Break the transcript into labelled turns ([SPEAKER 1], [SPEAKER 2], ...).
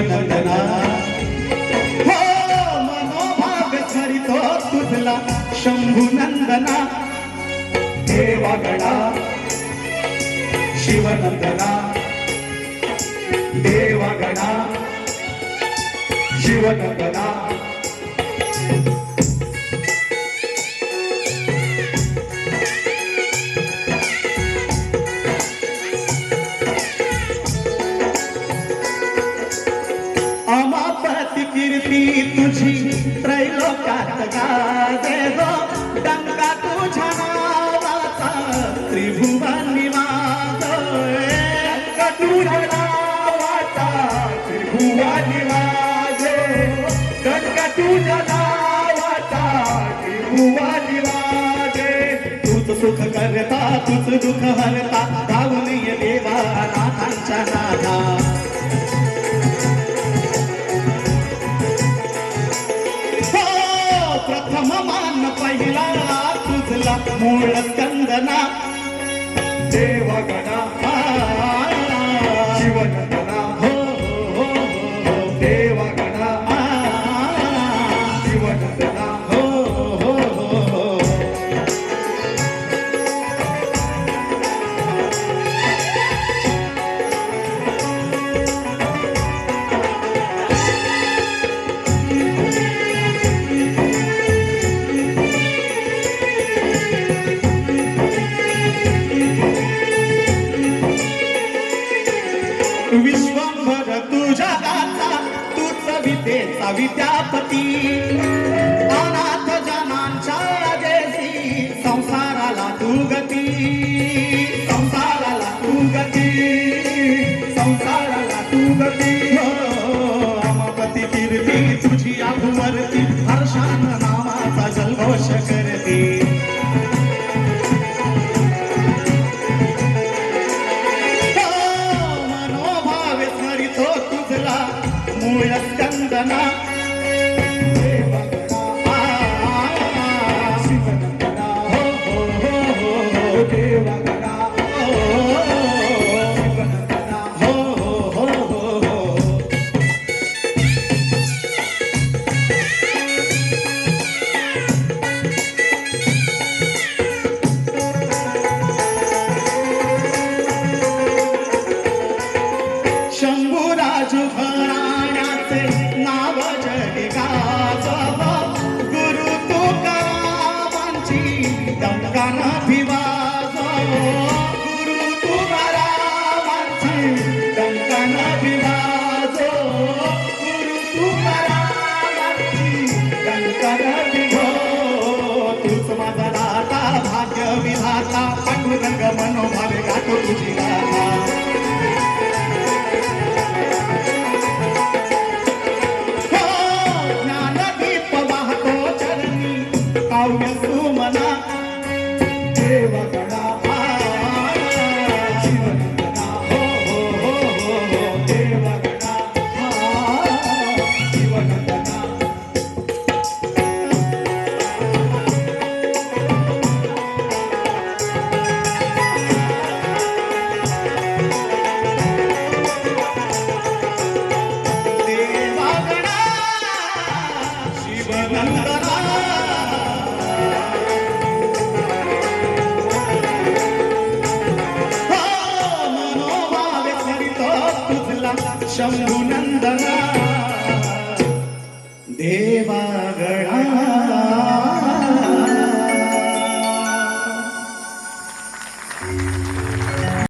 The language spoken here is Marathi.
[SPEAKER 1] शिवनंदना हो मनोभाग स्मरितो तुझला शंभू नंदना। देवागडा शिवनंदना देवागडा शिवनंदना कीर्ती तुझी त्रैलोकात गाजे हो डंका तुझ्या नावाचा त्रिभुवन निवास डंका तुझ्या नावाचा त्रिभुवन निवास डंका तुझ्या नावाचा त्रिभुवन निवास तूच सुख करता तूच दुःख हरता. गाऊन ये देवा नाथांच्या नाथा. तुझला मूळ स्कंदना देवगणा विश्वंभर तुझ्या दाता तूच विद्येचा विद्यापती अनाथ जनांच्या देसी संसाराला तू गती. संसाराला तू गती. संसाराला तू गती. हो, अमपती कीर्ती तुझी आभुवरती हर्षान शंभूराजू घराण्याचे नाव जगाचा गुरु तुकारामांची दमकान भिवाजा गुरु तुकारामांची दमकान भिवाजो गुरु तुकाराम focus. शंभुनंदना देवागणा